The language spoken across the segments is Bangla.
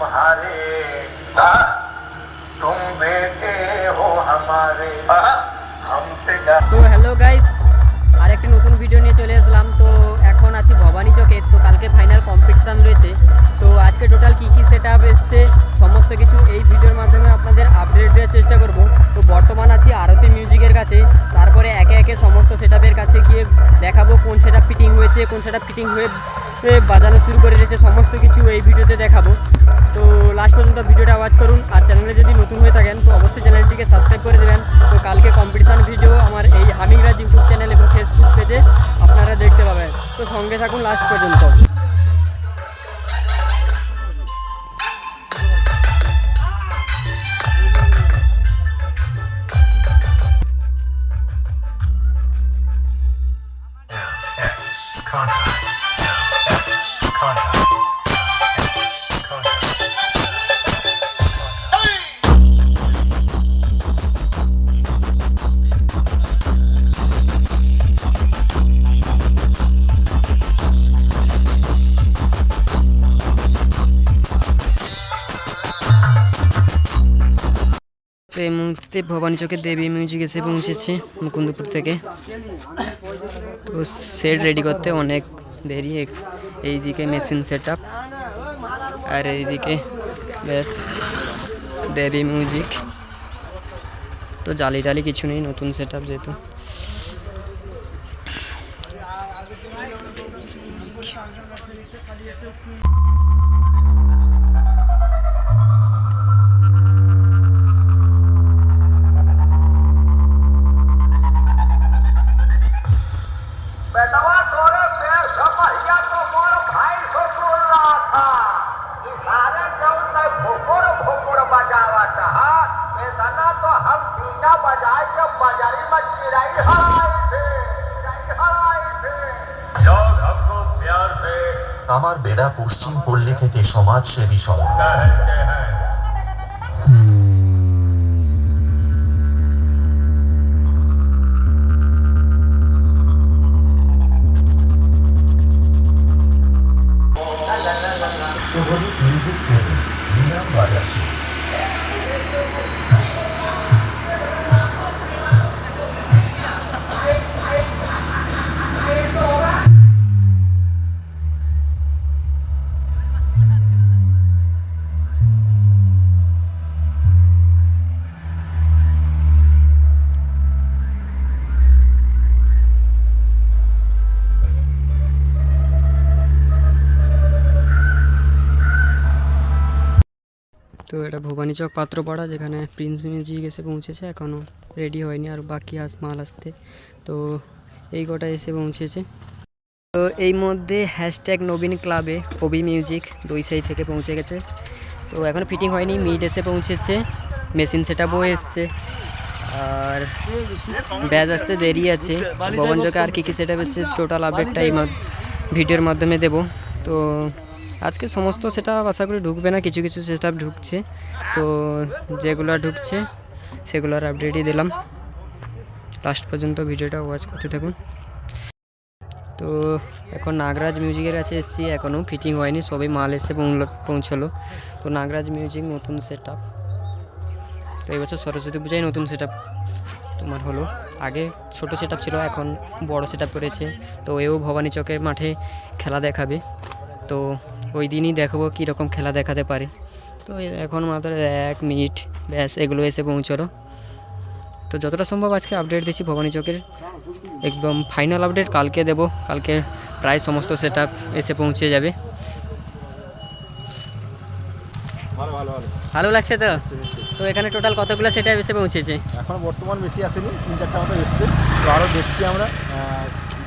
तुम्हारे तुम बेटे हो हमारे हमसे डर তো হ্যালো গাইস আরেকটি নতুন ভিডিও নিয়ে চলে আসলাম তো এখন আছি ভবানী চকে তো কালকে ফাইনাল কম্পিটিশান রয়েছে তো আজকে টোটাল কী কী সেট আপ এসছে সমস্ত কিছু এই ভিডিওর মাধ্যমে আপনাদের আপডেট দেওয়ার চেষ্টা করব তো বর্তমান আছি আরতি মিউজিকের কাছে তারপরে একে একে সমস্ত সেট কাছে গিয়ে দেখাবো কোন সেট ফিটিং হয়েছে কোন সেট ফিটিং হয়ে এ, বাজানো শুরু করে দিয়েছে সমস্ত কিছু এই ভিডিওতে দেখাবো তো লাস্ট পর্যন্ত ভিডিওটা ওয়াচ করুন। আর চ্যানেলে যদি নতুন হয়ে থাকেন, তো অবশ্যই চ্যানেলটিকে সাবস্ক্রাইব করে দেবেন। তো কালকে কম্পিটিশান ভিডিও আমার এই হামিংরাজ ইউটিউব চ্যানেল এবং ফেসবুক পেজে আপনারা দেখতে পাবেন। তো সঙ্গে থাকুন লাস্ট পর্যন্ত। Contact. এই মুহূর্তে ভবানী চোখে দেবী মিউজিক এসে পৌঁছেছে মুকুন্দপুর থেকে। তো সেট রেডি করতে অনেক দেরি এইদিকে মেশিন সেট আর এইদিকে ব্যাস দেবী মিউজিক। তো জালি টালি কিছু নেই, নতুন সেট আপ যেহেতু। আমার বেড়া পশ্চিম পল্লী থেকে সমাজ। সেবী সরকার মিউজিক মিরাম বাজার তো এটা ভবানী চক পাত্রপাড়া, যেখানে প্রিন্স মিউজিক এসে পৌঁছেছে এখনও রেডি হয়নি, আর বাকি আস, মাল আসতে। তো এই কটা এসে পৌঁছেছে। তো এই মধ্যে হ্যাশট্যাগ নবীন ক্লাবে কবি মিউজিক দুই সাই থেকে পৌঁছে গেছে। তো এখনও ফিটিং হয়নি মিড এসে পৌঁছেছে মেশিন সেট আপও এসছে। আর ব্যাজ আসতে দেরি আছে। ভবনযোগে আর কী কী সেট আপ এসছে টোটাল আপডেটটা এই ভিডিওর মাধ্যমে দেব। তো আজকে সমস্ত সেটা আশা করি ঢুকবে না, কিছু কিছু সেট ঢুকছে। তো যেগুলো ঢুকছে, সেগুলোর আপডেটই দিলাম। লাস্ট পর্যন্ত ভিডিওটা ওয়াচ করতে থাকুন। তো এখন নাগরাজ মিউজিকের কাছে এসেছি এখনও ফিটিং হয়নি, সবই মাল এসে পৌঁছলো। তো নাগরাজ মিউজিক নতুন সেট তো এবছর সরস্বতী পূজায় নতুন সেট তোমার হলো। আগে ছোট সেট ছিল, এখন বড় সেট করেছে। তো এও ভবানী চকের মাঠে খেলা দেখাবে। তো ওই দিনই দেখব কীরকম খেলা দেখাতে পারে। তো এখন মাত্র এক মিনিট ব্যাস এগুলো এসে পৌঁছলো। তো যতটা সম্ভব আজকে আপডেট দিচ্ছি ভবানী চকের। একদম ফাইনাল আপডেট কালকে দেব কালকে প্রায় সমস্ত সেট এসে পৌঁছে যাবে। ভালো লাগছে তো? তো এখানে টোটাল কতগুলো সেট এসে পৌঁছেছে? এখন বর্তমান বেশি আসেনি তিন চারটা মতো এসছে। তো আরও দেখছি আমরা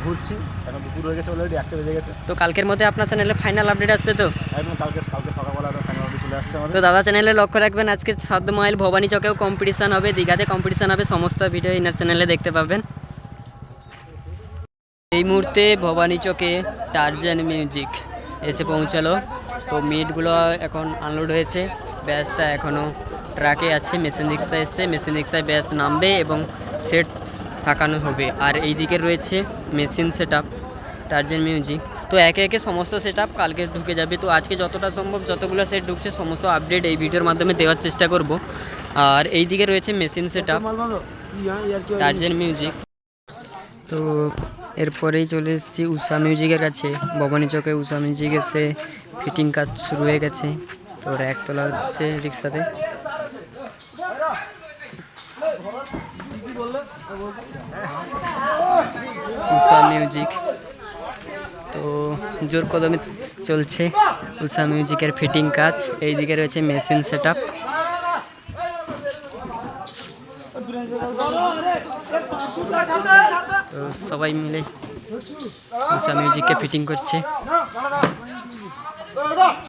ঘুরছি। এখন দুপুর হয়ে গেছে অলরেডি একটা বেজে গেছে। তো কালকের মধ্যে আপনার চ্যানেলে ফাইনাল আপডেট আসবে তো? একদম কালকে কালকে সকালবেলা ফাইনালি চলে আসছে তো দাদা চ্যানেলে লক্ষ্য রাখবেন আজকে সাত মাইল ভবানী চকেও কম্পিটিশান হবে দীঘাতে কম্পিটিশান হবে সমস্ত ভিডিও ইনার চ্যানেলে দেখতে পাবেন। এই মুহূর্তে ভবানী চকে টার্জান মিউজিক এসে পৌঁছালো। তো মিটগুলো এখন আনলোড হয়েছে। ব্যাসটা এখনও ট্রাকে আছে মেশিন রিক্সা এসছে মেশিন রিক্সায় ব্যাস নামবে এবং সেট থাকানো হবে। আর এই দিকে রয়েছে machine set up Tarzan music তো একে একে সমস্ত সেট আপ কালকে ঢুকে যাবে। তো আজকে যতটা সম্ভব যতগুলো সেট ঢুকছে সমস্ত আপডেট এই ভিডিওর মাধ্যমে দেওয়ার চেষ্টা করব। আর এই দিকে রয়েছে machine set up Tarzan music তো এরপরেই চলে এসেছি উষা মিউজিকের কাছে। ভবানী চকে উষা মিউজিক এসে ফিটিং কাজ শুরু হয়ে গেছে। তো র্যাক তোলা হচ্ছে রিক্সাতে। উষা মিউজিক তো জোর কদমে চলছে উষা মিউজিকের ফিটিং কাজ। এইদিকে রয়েছে মেশিন সেট আপ তো সবাই মিলে উষা মিউজিককে ফিটিং করছে।